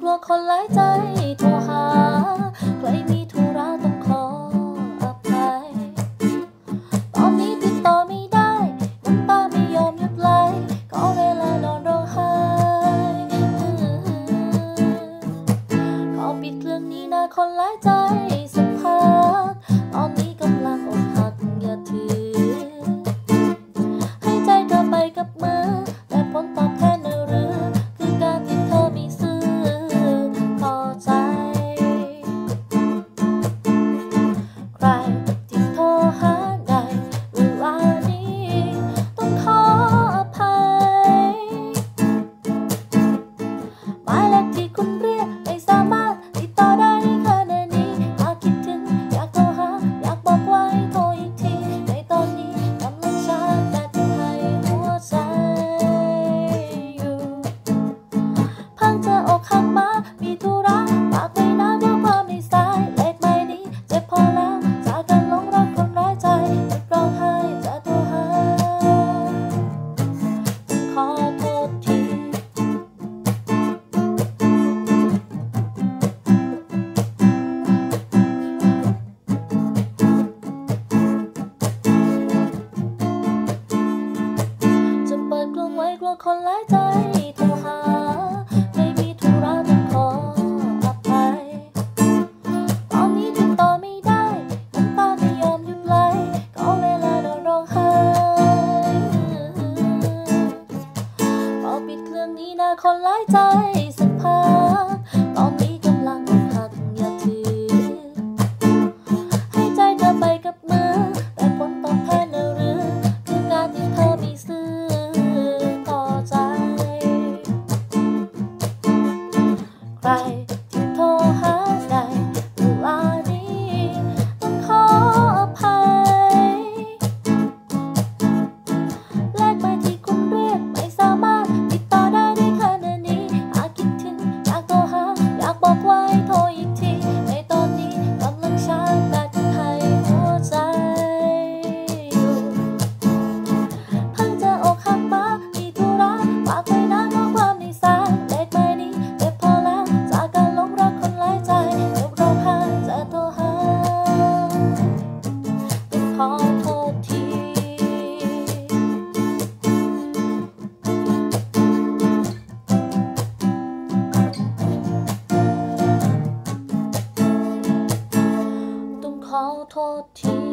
กลัวคนหลายใจตัวหา คนหลายใจโทรหา ไม่มีธุระต้องขออภัยตอนนี้ติดต่อไม่ได้น้ำตาไม่ยอมหยุดไหลก็เวลาเราร้องไห้พอปิดเครื่องนี้นะคนหลายใจ 好，妥听。